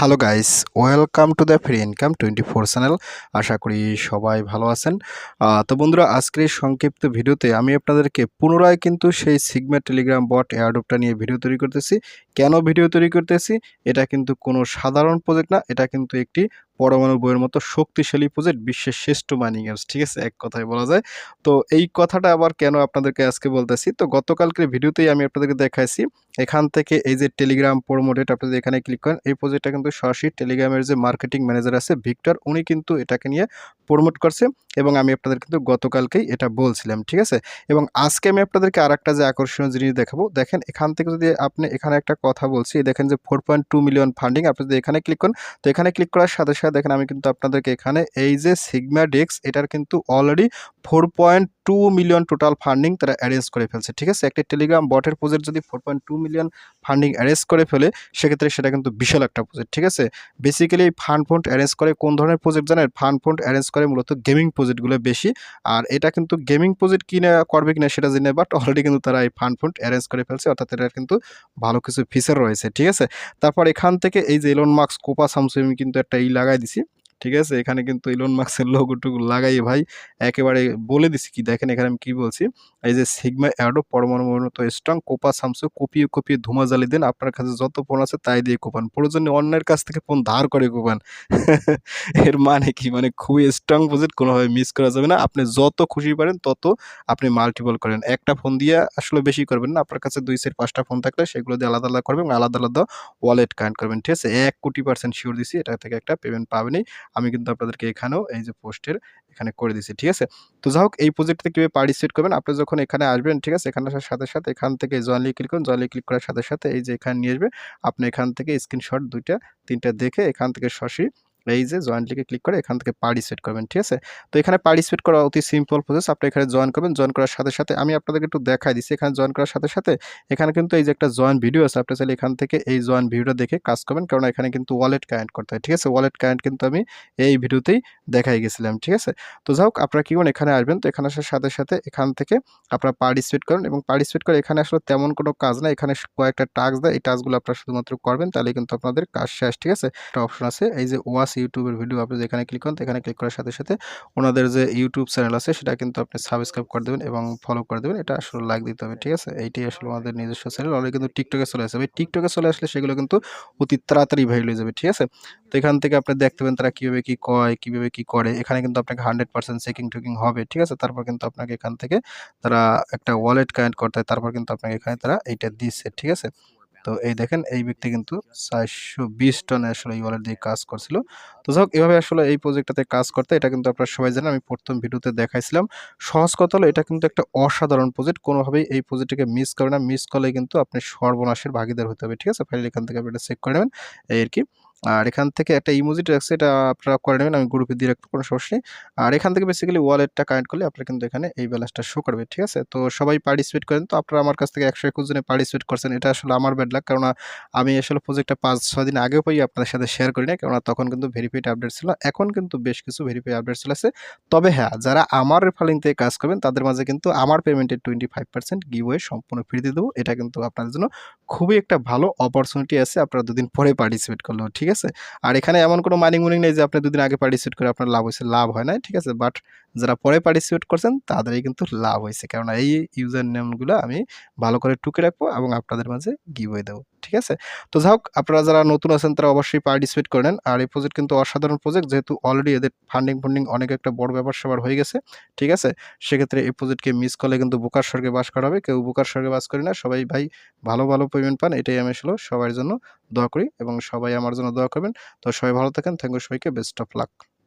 Hello guys welcome to the free income twenty four channel আশা করি সবাই ভালো আছেন। তো বন্ধুরা, আজকের সংক্ষিপ্ত ভিডিওতে আমি আপনাদেরকে পুনরায় কিন্তু সেই সিগমা টেলিগ্রাম বট এয়ারডোপটা নিয়ে ভিডিও তৈরি করতেছি। কেন ভিডিও তৈরি করতেছি? এটা কিন্তু কোনো সাধারণ প্রজেক্ট না, এটা কিন্তু একটি পরমাণু বইয়ের মতো শক্তিশালী প্রজেক্ট বিশ্বের শ্রেষ্ঠ মাইনিং অ্যাপস ঠিক আছে? এক কথায় বলা যায়। তো এই কথাটা আবার কেন আপনাদেরকে আজকে বলতেছি? তো গতকালকের ভিডিওতেই আমি আপনাদেরকে দেখাইছি, এখান থেকে এই যে টেলিগ্রাম প্রোমোটেড আপনি এখানে ক্লিক করেন, এই প্রজেক্টটা কিন্তু সরাসরি টেলিগ্রামের যে মার্কেটিং ম্যানেজার আছে ভিক্টর উনি কিন্তু এটাকে নিয়ে প্রমোট করছে এবং আমি আপনাদের কিন্তু গতকালকেই এটা বলছিলাম, ঠিক আছে? এবং আজকে আমি আপনাদেরকে আর একটা যে আকর্ষণীয় জিনিস দেখাবো, দেখেন এখান থেকে যদি আপনি এখানে একটা কথা বলছি, দেখেন যে ফোর মিলিয়ন ফান্ডিং আপনি যদি এখানে ক্লিক করেন, তো এখানে ক্লিক করার সাথে সাথে দেখেন, আমি কিন্তু আপনাদেরকে এখানে এই যে সিগমা ডেক্স এটার কিন্তু already four point two million total funding তারা অ্যারেঞ্জ করে ফেলছে, ঠিক আছে? একটি টেলিগ্রাম বটের প্রজেক্ট যদি four point two million funding arrange করে ফেলে, সেক্ষেত্রে সেটা কিন্তু বিশাল একটা প্রজেক্ট ঠিক আছে? বেসিক্যালি এই ফান্ড ফন্ড অ্যারেঞ্জ করে কোন ধরনের প্রজেক্ট জানেন? ফান্ড ফন্ড অ্যারেঞ্জ করে মূলত গেমিং প্রজেক্টগুলো বেশি, আর এটা কিন্তু গেমিং প্রজেক্ট কিনে, করবে কিনা সেটা জেনে বাট অলরেডি কিন্তু তারা এই ফান্ড ফন্ড অ্যারেঞ্জ করে ফেলছে, অর্থাৎ এটার কিন্তু ভালো কিছু ফিচার রয়েছে, ঠিক আছে? তারপর এখান থেকে এই যে এলন মার্কস কোপা স্যামসুং কিন্তু একটা ই লাগাই দিছি ঠিক আছে? এখানে কিন্তু ইলন মার্কসের লোগোটুকু লাগাই ভাই। একেবারে বলে দিছি কি, দেখেন এখানে আমি কি বলছি? এই যে সিগমা অ্যাডো পরমাণু মতো স্ট্রং কোপা সামসু কপিয়ে কপিয়ে ধুমা জ্বালি দেন, আপনার কাছে যত ফোন আছে তাই দিয়ে কোপান। প্রয়োজনে অন্যের কাছ থেকে ফোন ধার করে কোপান। এর মানে কি? মানে খুবই স্ট্রং প্রজেক্ট কোনোভাবে মিস করা যাবে না। আপনি যত খুশি পারেন, তত আপনি মাল্টিপল করেন। একটা ফোন দিয়ে আসলে বেশি করবেন না। আপনার কাছে দুই সেট পাঁচটা ফোন থাকলে সেগুলো দিয়ে আলাদা আলাদা করবেন, আলাদা আলাদা ওয়ালেট কানেক্ট করবেন। ঠিক আছে? এক কোটি পার্সেন্ট শিওর দিছি, এটা থেকে একটা পেমেন্ট পাবেনই। আমি কিন্তু আপনাদেরকে এখানেও এই যে পোস্টের এখানে করে দিছি, ঠিক আছে? তো যাই হোক, এই প্রজেক্টে কীভাবে পার্টিসিপেট করবেন, আপনি যখন এখানে আসবেন, ঠিক আছে, এখানে আসার সাথে সাথে এখান থেকে জয়েনলি ক্লিক করুন জয়েনলি ক্লিক করার সাথে সাথে এই যে এখানে নিয়ে আসবে, আপনি এখান থেকে স্ক্রিনশট দুইটা, তিনটা দেখে এখান থেকে সরাসরি এই যে জয়েন্ট লিখে ক্লিক করে এখান থেকে পার্টিসিপেট করবেন, ঠিক আছে? তো এখানে পার্টিসিপেট করা অতি সিম্পল প্রসেস আপনি এখানে জয়েন করবেন জয়েন করার সাথে সাথে আমি আপনাদেরকে একটু দেখাই দিচ্ছি, এখানে জয়েন করার সাথে সাথে এখানে কিন্তু এই যে একটা জয়েন ভিডিও আছে, আপনি চাইলে এখান থেকে এই জয়েন ভিডিওটা দেখে কাজ করবেন, কারণ এখানে কিন্তু ওয়ালেট কানেক্ট করতে হয়, ঠিক আছে? ওয়ালেট কানেক্ট কিন্তু আমি এই ভিডিওতেই দেখাই গেছিলাম, ঠিক আছে? তো যাই হোক, আপনারা কি এখানে আসবেন, তো এখানে আসার সাথে সাথে এখান থেকে আপনারা পার্টিসিপেট করেন এবং পার্টিসিপেট করে এখানে আসলে তেমন কোনো কাজ না এখানে কয়েকটা টাস্ক দেয়, এই টাস্কগুলো আপনারা শুধুমাত্র করবেন, তাহলে কিন্তু আপনাদের কাজ শেষ, ঠিক আছে? একটা অপশন আছে, এই যে ওয়াস ইউটিউবের ভিডিও আপনি যেখানে ক্লিক করেন এখানে ক্লিক করার সাথে সাথে ওনাদের যে ইউটিউব চ্যানেল আছে, সেটা কিন্তু আপনি সাবস্ক্রাইব করে দেবেন এবং ফলো করে দেবেন। এটা আসলে লাইক দিতে হবে, ঠিক আছে? এইটাই আসলে আমাদের নিজস্ব চ্যানেল অলরেডি কিন্তু টিকটকে চলে আসবে। টিকটকে চলে আসলে সেগুলো কিন্তু অতি তাড়াতাড়ি ভাইরাল হয়ে যাবে, ঠিক আছে? তো এখান থেকে আপনি দেখতে পাবেন তারা কীভাবে কী কয়, কীভাবে কী করে। এখানে কিন্তু আপনাকে হান্ড্রেড পার্সেন্ট চেকিং টুকিং হবে, ঠিক আছে? তারপর কিন্তু আপনাকে এখান থেকে তারা একটা ওয়ালেট কানেক্ট করতে হয়। তারপর কিন্তু আপনাকে এখানে তারা এইটা দিচ্ছে, ঠিক আছে? তো এই দেখেন, এই ব্যক্তি কিন্তু চারশো বিশ টনে আসলে এই ওয়ালেট দিয়ে কাজ করছিল। তো যাই হোক, এভাবে আসলে এই প্রজেক্টটাতে কাজ করতে, এটা কিন্তু আপনারা সবাই জানেন, আমি প্রথম ভিডিওতে দেখাইছিলাম। সহজ কথা হলো, এটা কিন্তু একটা অসাধারণ প্রজেক্ট, কোনোভাবেই এই প্রজেক্টটাকে মিস করে না। মিস করলে কিন্তু আপনি সর্বনাশের ভাগিদার হতে হবে, ঠিক আছে? ফাইল এখান থেকে আপনি এটা চেক করে নেবেন, এই আর কি। আর এখান থেকে একটা ইমোজি রাখছে এটা আপনারা করে নেবেন, আমি গ্রুপে দিয়ে রাখব কোনো সমস্যা নেই। আর এখান থেকে বেসিক্যালি ওয়ালেটটা কানেক্ট করলে আপনার কিন্তু এখানে এই ব্যালেন্সটা শো করবে, ঠিক আছে? তো সবাই পার্টিসিপেট করেন। তো আপনারা আমার কাছ থেকে একশো একুশ জনে পার্টিসিপেট করছেন, এটা আসলে আমার ব্যাড লাগ কারণ আমি আসলে প্রজেক্টটা পাঁচ, ছয় দিন আগেও পাই আপনাদের সাথে শেয়ার করি না কেননা তখন কিন্তু ভেরিফাইড আপডেট ছিল। এখন কিন্তু বেশ কিছু ভেরিফাইড আপডেট চলে আছে তবে হ্যাঁ যারা আমার রেফারিং থেকে কাজ করবেন, তাদের মাঝে কিন্তু আমার পেমেন্টের টোয়েন্টি ফাইভ পার্সেন্ট গিভওয়ে সম্পূর্ণ ফ্রি দিয়ে দেবো। এটা কিন্তু আপনাদের জন্য খুবই একটা ভালো অপরচুনিটি আছে। আপনারা দুদিন পরে পার্টিসিপেট করলেও, ঠিক আছে? আর এখানে এমন কোনো মাইনিং মুনিং নেই যে আপনি দুদিন আগে পার্টিসিপেট করে আপনার লাভ হয়েছে। লাভ হয় না ঠিক আছে? বাট যারা পরে পার্টিসিপেট করছেন, তাদেরই কিন্তু লাভ হয়েছে। কেননা এই ইউজার নেমগুলো আমি ভালো করে টুকে রাখব এবং আপনাদের মাঝে গিভ হয়ে দেবো। ঠিক আছে? তো যাই হোক আপনারা যারা নতুন আছেন, তারা অবশ্যই পার্টিসিপেট করে নেন। আর এই প্রজেক্ট কিন্তু অসাধারণ প্রজেক্ট যেহেতু অলরেডি এদের ফান্ডিং ফান্ডিং অনেক একটা বড় ব্যাপার স্যাপার হয়ে গেছে, ঠিক আছে? সেক্ষেত্রে এই প্রজেক্টকে মিস করলে কিন্তু বোকার স্বর্গে বাস করা হবে। কেউ বোকার স্বর্গে বাস করি না। সবাই ভাই, ভালো ভালো পেমেন্ট পান, এটাই আমি আসলে সবার জন্য দোয়া করি এবং সবাই আমার জন্য দোয়া করবেন। তো সবাই ভালো থাকেন। থ্যাংক ইউ সবাইকে। Best of luck